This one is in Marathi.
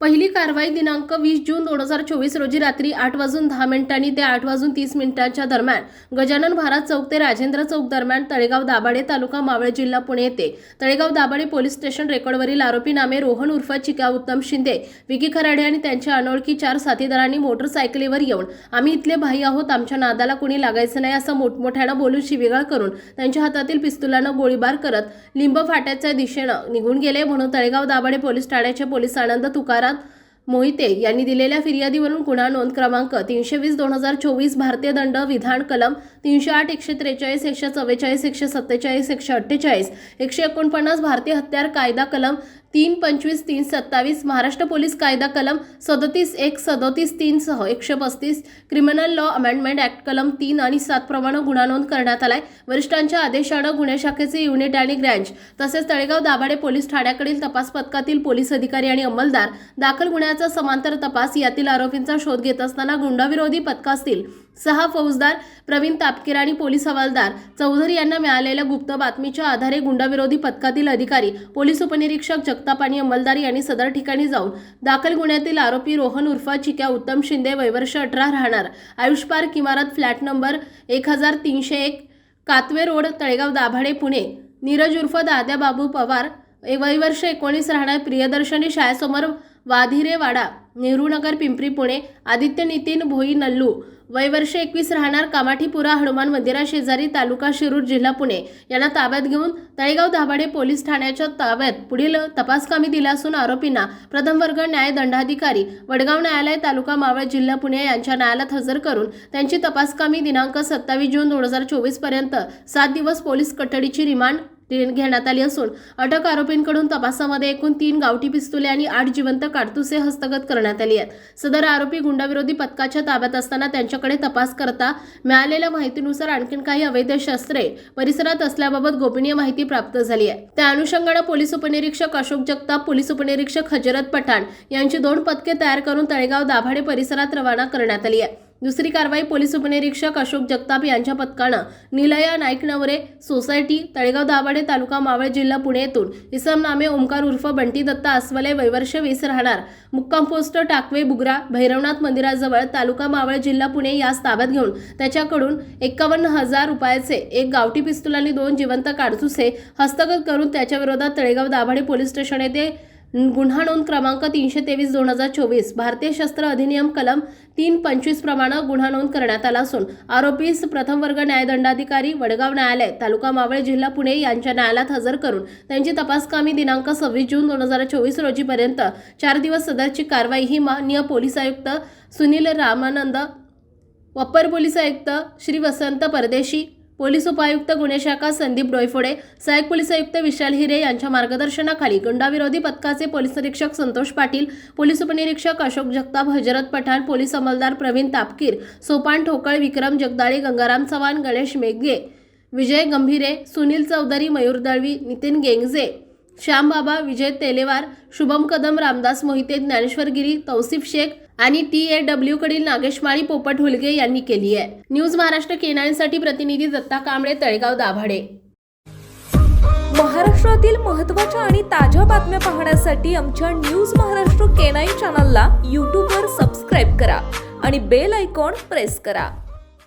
पहिली कारवाई दिनांक वीस जून दोन हजार चोवीस रोजी रात्री आठ वाजून दहा मिनिटांनी ते आठ वाजून तीस मिनिटांच्या दरम्यान गजानन भारत चौक ते राजेंद्र चौक दरम्यान तळेगाव दाभाडे तालुका मावळ जिल्हा पुणे येथे तळेगाव दाभाडे पोलीस स्टेशन रेकॉर्डवरील आरोपी नामे रोहन उर्फ चिका उत्तम शिंदे विकी खराडे आणि त्यांच्या अनोळखी चार साथीदारांनी मोटरसायकलीवर येऊन आम्ही इथले भाई आहोत आमच्या नादाला कोणी लागायचं नाही असं मोठमोठ्यानं बोलून शिवीगाळ करून त्यांच्या हातातील पिस्तुलानं गोळीबार करत लिंब फाट्याच्या दिशेनं निघून गेले म्हणून तळेगाव दाभाडे पोलीस ठाण्याचे पोलीस आनंद तुकाराम मोहिते यांनी दिलेल्या फिर्यादीवरून गुन्हा नोंद क्रमांक तीनशे वीस दोन हजार चोवीस भारतीय दंड विधान कलम तीनशे आठ एकशे त्रेचाळीस एकशे चव्वेचाळीस एकशे सत्तेचाळीस एकशे अठ्ठेचाळीस एकशे एकोणपन्नास भारतीय हत्यार कायदा कलम तीन पंचवीस तीन सत्तावीस महाराष्ट्र पोलीस कायदा कलम सदतीस एक सदोतीस तीनसह एकशे पस्तीस क्रिमिनल लॉ अमेंडमेंट ॲक्ट कलम तीन आणि सातप्रमाणे गुन्हा नोंद करण्यात आलाय. वरिष्ठांच्या आदेशानं गुन्हे शाखेचे युनिट आणि ग्रँच तसेच तळेगाव दाभाडे पोलीस ठाण्याकडील तपास पथकातील पोलीस अधिकारी आणि अंमलदार दाखल गुन्ह्याचा समांतर तपास यातील आरोपींचा शोध घेत असताना गुंडाविरोधी पथकातील सहा फौजदार प्रवीण तापकीर आणि पोलीस हवालदार चौधरी यांना मिळालेल्या गुप्त बातमीच्या आधारे गुंडाविरोधी पथकातील अधिकारी पोलीस उपनिरीक्षक जगताप आणि अंमलदारी यांनी सदर ठिकाणी जाऊन दाखल गुन्ह्यातील आरोपी रोहन उर्फा चिक्या उत्तम शिंदे वैवर्ष अठरा राहणार. आयुष पार्क इमारत फ्लॅट नंबर एक हजार तीनशे एक कातवे रोड तळेगाव दाभाडे पुणे. नीरज उर्फ दाद्या बाबू पवार वैवर्ष एकोणीस राहणार प्रियदर्शनी शाळेसमोर वाधिरेवाडा नेहरूनगर पिंपरी पुणे आदित्य नितीन भोई नल्लू वयवर्ष एकवीस राहणार कामाठीपुरा हनुमान मंदिराशेजारी तालुका शिरूर जिल्हा पुणे. यांना ताब्यात घेऊन तळेगाव दाभाडे पोलीस ठाण्याच्या ताब्यात पुढील तपासकामी दिला असून आरोपींना प्रथम वर्ग न्याय दंडाधिकारी वडगाव न्यायालय तालुका मावळ जिल्हा पुणे यांच्या न्यायालयात हजर करून त्यांची तपासकामी दिनांक सत्तावीस जून दोन हजार चोवीसपर्यंत सात दिवस पोलीस कठडीची रिमांड घेण्यात आली असून अटक आरोपींकडून तपासामध्ये एकूण तीन गावठी पिस्तुले आणि आठ जिवंत काडतुसे हस्तगत करण्यात आली आहेत. सदर आरोपी गुंडाविरोधी पथकाच्या ताब्यात असताना त्यांच्याकडे तपास करता मिळालेल्या माहितीनुसार आणखीन काही अवैध शस्त्रे परिसरात असल्याबाबत गोपनीय माहिती प्राप्त झाली आहे. त्या अनुषंगाने पोलीस उपनिरीक्षक अशोक जगताप पोलीस उपनिरीक्षक हजरत पठाण यांची दोन पथके तयार करून तळेगाव दाभाडे परिसरात रवाना करण्यात आली आहे. दुसरी कारवाई पोलीस उपनिरीक्षक अशोक जगताप यांच्या पथकानं निलया नाईक नवरे सोसायटी तळेगाव दाभाडे तालुका मावळ जिल्हा पुणे येथून इसम नामे ओमकार उर्फ बंटी दत्ता अस्वले वैवर्ष वीस राहणार. मुक्काम पोस्ट टाकवे बुगरा भैरवनाथ मंदिराजवळ तालुका मावळ जिल्हा पुणे यास ताब्यात घेऊन त्याच्याकडून एकावन्न हजार रुपयाचे एक गावठी पिस्तूल आणि दोन जिवंत काडतुसे हस्तगत करून त्याच्याविरोधात तळेगाव दाभाडे पोलीस स्टेशन येथे गुन्हा नोंद क्रमांक तीनशे तेवीस दोन हजार चोवीस. भारतीय शस्त्र अधिनियम कलम तीन पंचवीस प्रमाणे गुन्हा नोंद करण्यात आला असून आरोपीस प्रथम वर्ग न्यायदंडाधिकारी वडगाव न्यायालय तालुका मावळ जिल्हा पुणे यांच्या न्यायालयात हजर करून त्यांची तपासकामी दिनांक सव्वीस जून दोन हजार चोवीस रोजीपर्यंत चार दिवस सदरची कारवाई ही माननीय पोलीस आयुक्त सुनील रामानंद अप्पर पोलीस आयुक्त श्री वसंत परदेशी पोलीस उपायुक्त गुन्हे शाखा संदीप डोयफोडे सहाय्यक पोलीस आयुक्त विशाल हिरे यांच्या मार्गदर्शनाखाली गुंडाविरोधी पथकाचे पोलीस निरीक्षक संतोष पाटील पोलीस उपनिरीक्षक अशोक जगताप हजरत पठाण पोलीस अंमलदार प्रवीण तापकीर सोपान ठोकळ विक्रम जगदाळे गंगाराम चव्हाण गणेश मेघे विजय गंभीरे सुनील चौधरी मयूर दळवी नितीन गेंगजे श्यामबाबा विजय तेलेवार शुभम कदम रामदास मोहिते ज्ञानेश्वर गिरी तौसिफ शेख आणि टी ए डब्ल्यू कडील नागेशमाळी पोपट हुलगे यांनी केली आहे. न्यूज महाराष्ट्र केनाईसाठी प्रतिनिधी दत्ता कांबळे तळेगाव दाभाडे. महाराष्ट्रातील महत्त्वाच्या आणि ताज्या बातम्या पाहण्यासाठी आमच्या न्यूज महाराष्ट्र केनाई चॅनलला यूट्यूबवर सबस्क्राईब करा आणि बेल आयकॉन प्रेस करा.